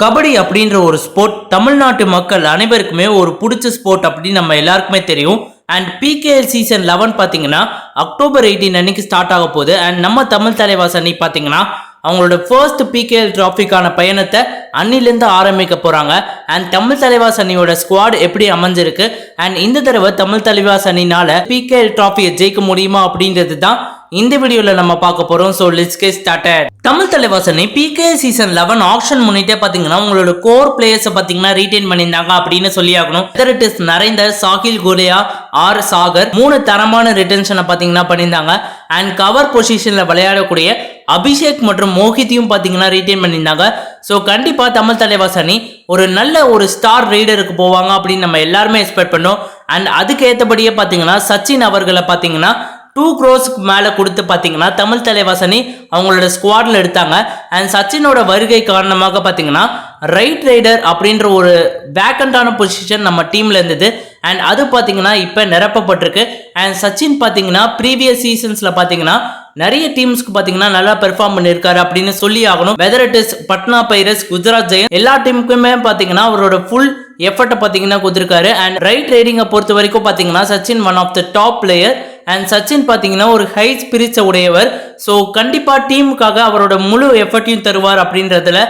கபடி அப்படின்ற ஒரு ஸ்போர்ட் தமிழ்நாட்டு மக்கள் அனைவருக்குமே ஒரு பிடிச்ச ஸ்போர்ட் அப்படின்னு நம்ம எல்லாருக்குமே தெரியும். அண்ட் பிகேஎல் சீசன் லெவன் பார்த்தீங்கன்னா அக்டோபர் எயிட்டீன் அன்னைக்கு ஸ்டார்ட் ஆக போகுது. அண்ட் நம்ம தமிழ் தலைவாஸ் அன்னி பார்த்தீங்கன்னா அவங்களோட ஃபர்ஸ்ட் பிகேஎல் டிராஃபிக்கான பயணத்தை அன்னிலேருந்து ஆரம்பிக்க போகிறாங்க அண்ட் தமிழ் தலைவாஸ் அணியோட ஸ்குவாட் எப்படி அமைஞ்சிருக்கு? அண்ட் இந்த தடவை தமிழ் தலைவாஸ் அணினால பிகேஎல் டிராஃபியை ஜெயிக்க முடியுமா அப்படின்றது தான் இந்த வீடியோல நம்ம பார்க்க போறோம். So let's get started Tamil தலைவாசனி PK season eleven option முன்னிட்டே பார்த்தீங்கன்னா உங்களோட கோர் பிளேயர்ஸ் பார்த்தீங்கன்னா ரீடைன் பண்ணியிருந்தாங்க அப்படின்னு சொல்லி ஆகணும். It is Narender Sahil Goliath or Sagar மூணு தரமான ரிட்டன்ஷனை பார்த்தீங்கன்னா பண்ணியிருந்தாங்க. அண்ட் கவர் பொசிஷனில் விளையாடக்கூடிய அபிஷேக் மற்றும் மோஹித்தையும் பார்த்தீங்கன்னா ரீடைன் பண்ணியிருந்தாங்க. ஸோ கண்டிப்பாக தமிழ் தலைவாசனி ஒரு நல்ல ஒரு ஸ்டார் ரீடருக்கு போவாங்க அப்படின்னு நம்ம எல்லாருமே எக்ஸ்பெக்ட் பண்ணோம். அண்ட் அதுக்கு ஏற்றபடியே பார்த்தீங்கன்னா சச்சின் அவர்களை பார்த்தீங்கன்னா டூ க்ரோஸ்க்கு மேலே கொடுத்து பார்த்தீங்கன்னா தமிழ் தலைவாசனி அவங்களோட ஸ்குவாடில் எடுத்தாங்க. அண்ட் சச்சினோட வருகை காரணமாக பார்த்தீங்கன்னா ரைட் ரைடர் அப்படின்ற ஒரு வேக்கண்டான பொசிஷன் நம்ம டீமில் இருந்தது. அண்ட் அது பார்த்தீங்கன்னா இப்போ நிரப்பப்பட்டிருக்கு. அண்ட் சச்சின் பார்த்தீங்கன்னா ப்ரீவியஸ் சீசன்ஸில் பார்த்தீங்கன்னா நிறைய டீம்ஸ்க்கு பார்த்தீங்கன்னா நல்லா பெர்ஃபார்ம் பண்ணியிருக்காரு அப்படின்னு சொல்லி ஆகணும். Whether it is Patna Pirates Gujarat Giants எல்லா டீமுக்குமே பார்த்தீங்கன்னா அவரோட ஃபுல் எஃபர்ட்டை பார்த்தீங்கன்னா கொடுத்துருக்காரு. அண்ட் ரைட் ரைடிங்கை பொறுத்த வரைக்கும் பார்த்தீங்கன்னா Sachin one of the top player and Sachin பார்த்தீங்கன்னா ஒரு ஹை ஸ்பிரிட்ஸை உடையவர். ஸோ கண்டிப்பாக டீமுக்காக அவரோட முழு எஃபர்ட்டையும் தருவார் அப்படின்றதுல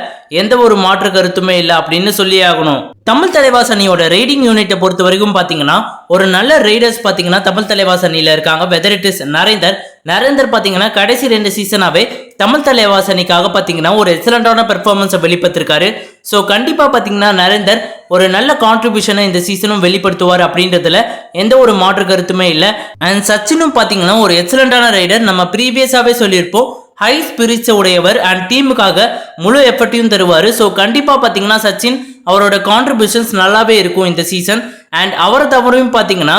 எந்த ஒரு மாற்று கருத்துமே இல்லை அப்படின்னு சொல்லி ஆகணும். தமிழ் தலைவாஸ் அணியோட ரைடிங் யூனிட்டை பொறுத்த வரைக்கும் பார்த்தீங்கன்னா ஒரு நல்ல ரைடர்ஸ் பார்த்தீங்கன்னா தமிழ் தலைவாஸ் அணியில் இருக்காங்க. Whether it is Narender Narender பார்த்தீங்கன்னா கடைசி ரெண்டு சீசனாகவே தமிழ் தலைவாசனைக்காக பார்த்தீங்கன்னா ஒரு எக்ஸலண்டான பெர்ஃபார்மன்ஸை வெளிப்படுத்திருக்காரு. ஸோ கண்டிப்பாக பார்த்தீங்கன்னா நரேந்தர் ஒரு நல்ல கான்ட்ரிபியூஷனை இந்த சீசனும் வெளிப்படுத்துவார் அப்படின்றதுல எந்த ஒரு மாற்று கருத்துமே இல்லை. அண்ட் சச்சினும் பார்த்தீங்கன்னா ஒரு எக்ஸலண்டான ரைடர் நம்ம ப்ரீவியஸாகவே சொல்லியிருப்போம். ஹை ஸ்பிரிட்ஸை உடையவர் அண்ட் டீமுக்காக முழு எஃபர்ட்டையும் தருவார். ஸோ கண்டிப்பாக பார்த்தீங்கன்னா சச்சின் அவரோட கான்ட்ரிபியூஷன்ஸ் நல்லாவே இருக்கும் இந்த சீசன் அண்ட் அவரை தவறையும் பார்த்தீங்கன்னா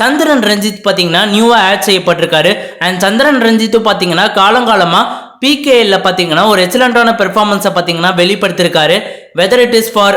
சந்திரன் ரஞ்சித் பார்த்தீங்கன்னா நியூவாக ஆட் செய்யப்பட்டிருக்காரு. அண்ட் சந்திரன் ரஞ்சித்தும் பார்த்தீங்கன்னா காலங்காலமாக பிகேஎல்ல பார்த்தீங்கன்னா ஒரு எக்ஸலண்டான பெர்ஃபார்மன்ஸை பார்த்தீங்கன்னா வெளிப்படுத்தியிருக்காரு whether it is for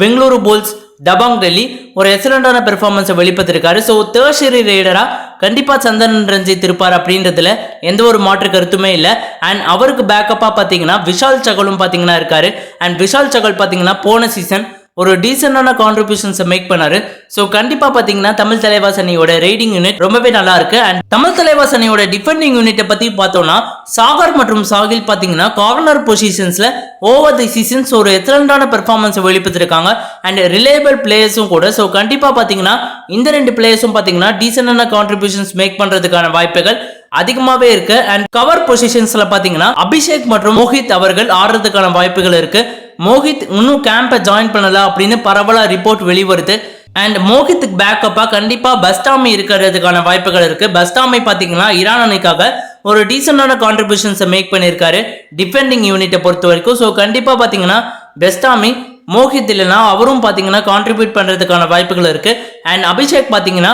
Bengaluru Bulls Dabang Delhi ஒரு எக்ஸலண்டான பெர்ஃபார்மன்ஸை வெளிப்படுத்திருக்காரு. ஸோ தேர்ஷரி ரைடராக கண்டிப்பாக சந்தன் ரஞ்சித் இருப்பார் அப்படின்றதுல எந்த ஒரு மாற்று கருத்துமே இல்லை. அண்ட் அவருக்கு பேக்கப்பாக பார்த்தீங்கன்னா விஷால் சகலும் பார்த்தீங்கன்னா இருக்காரு. அண்ட் விஷால் சகல் பார்த்தீங்கன்னா போன சீசன் ஒரு டீசெண்டான கான்ட்ரிபியூஷன்ஸை மேக் பண்ணாரு. ஸோ கண்டிப்பாக பார்த்தீங்கன்னா தமிழ் தலைவாசனியோட ரைடிங் யூனிட் ரொம்பவே நல்லா இருக்கு. அண்ட் தமிழ் தலைவாசனியோட டிஃபெண்டிங் யூனிட்டை பற்றி பார்த்தோம்னா சாகர் மற்றும் சாகில் பார்த்தீங்கன்னா கார்னர் பொசிஷன்ஸில் ஓவர் தி சீசன்ஸ் ஒரு எத்தலண்டான பெர்ஃபார்மன்ஸை வெளிப்படுத்திருக்காங்க அண்ட் ரிலேபிள் பிளேயர்ஸும் கூட. ஸோ கண்டிப்பாக பார்த்தீங்கன்னா இந்த ரெண்டு பிளேயர்ஸும் பார்த்தீங்கன்னா டீசெண்டான கான்ட்ரிபியூஷன்ஸ் மேக் பண்ணுறதுக்கான வாய்ப்புகள் அதிகமாகவே இருக்கு. அண்ட் கவர் பொசிஷன்ஸ்ல பாத்தீங்கன்னா அபிஷேக் மற்றும் மோஹித் அவர்கள் ஆடுறதுக்கான வாய்ப்புகள் இருக்கு. மோஹித் இன்னும் கேம்பை ஜாயின் பண்ணல அப்படின்னு பரவலாக ரிப்போர்ட் வெளிவருது. அண்ட் மோஹித்துக்கு பேக்கப்பாக கண்டிப்பாக பஸ்டாமி இருக்கிறதுக்கான வாய்ப்புகள் இருக்குது பஸ்டாமி பார்த்தீங்கன்னா ஈரான் அணிக்காக ஒரு டீசெண்டான கான்ட்ரிபியூஷன்ஸை மேக் பண்ணியிருக்காரு. டிஃபெண்டிங் யூனிட்டை பொறுத்த வரைக்கும். ஸோ கண்டிப்பாக பார்த்தீங்கன்னா பெஸ்டாமி மோஹித் இல்லைனா அவரும் பார்த்தீங்கன்னா கான்ட்ரிபியூட் பண்ணுறதுக்கான வாய்ப்புகள் இருக்குது அண்ட் அபிஷேக் பார்த்தீங்கன்னா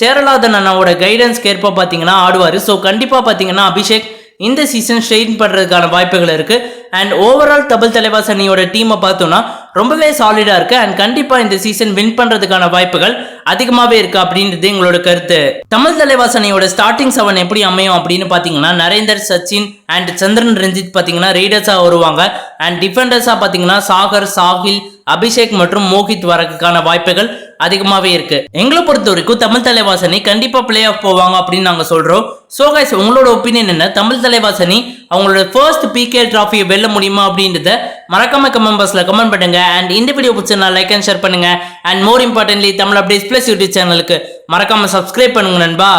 சேரலாதன் அண்ணாவோட கைடன்ஸ்க்கு ஏற்ப பார்த்தீங்கன்னா ஆடுவார். ஸோ கண்டிப்பாக பார்த்தீங்கன்னா அபிஷேக் இந்த சீசன் ஸ்ட்ரெயின் பண்ணுறதுக்கான வாய்ப்புகள் இருக்குது அண்ட் ஓவரால் தபுல் தலைவாஸ் அணியோட டீமை பார்த்தோன்னா ரொம்பவே சாலிடாக இருக்குது அண்ட் கண்டிப்பாக இந்த சீசன் வின் பண்ணுறதுக்கான வாய்ப்புகள் அதிகமாகவே இருக்கு அப்படின்றது எங்களோட கருத்து. தமிழ் தலைவாசனையோட ஸ்டார்டிங் செவன் எப்படி அமையும் அப்படின்னு பார்த்தீங்கன்னா நரேந்தர் சச்சின் அண்ட் சந்திரன் ரஞ்சித் பார்த்தீங்கன்னா ரீடர்ஸாக வருவாங்க. அண்ட் டிஃபெண்டர்ஸாக பார்த்தீங்கன்னா சாகர் சாகில் அபிஷேக் மற்றும் மோஹித் வரதுக்கான வாய்ப்புகள் அதிகமாகவே இருக்கு. எங்களை பொறுத்த வரைக்கும் தமிழ் தலைவாசனி கண்டிப்பாக பிளே ஆஃப் போவாங்க அப்படின்னு நாங்கள் சொல்கிறோம் ஸோ கைஸ் உங்களோட ஒப்பீனியன் என்ன? தமிழ் தலைவாசனி அவங்களோட ஃபர்ஸ்ட் பிகே ட்ராஃபியை வெல்ல முடியுமா அப்படின்றத மறக்காம கமெண்ட் பாக்ஸில் கமெண்ட் பண்ணுங்க. அண்ட் இந்த வீடியோ பிடிச்சா லைக் அண்ட் ஷேர் பண்ணுங்க. And more importantly Tamil updates plus YouTube சேனலுக்கு மறக்காமல் சப்ஸ்கிரைப் பண்ணுங்க நண்பா.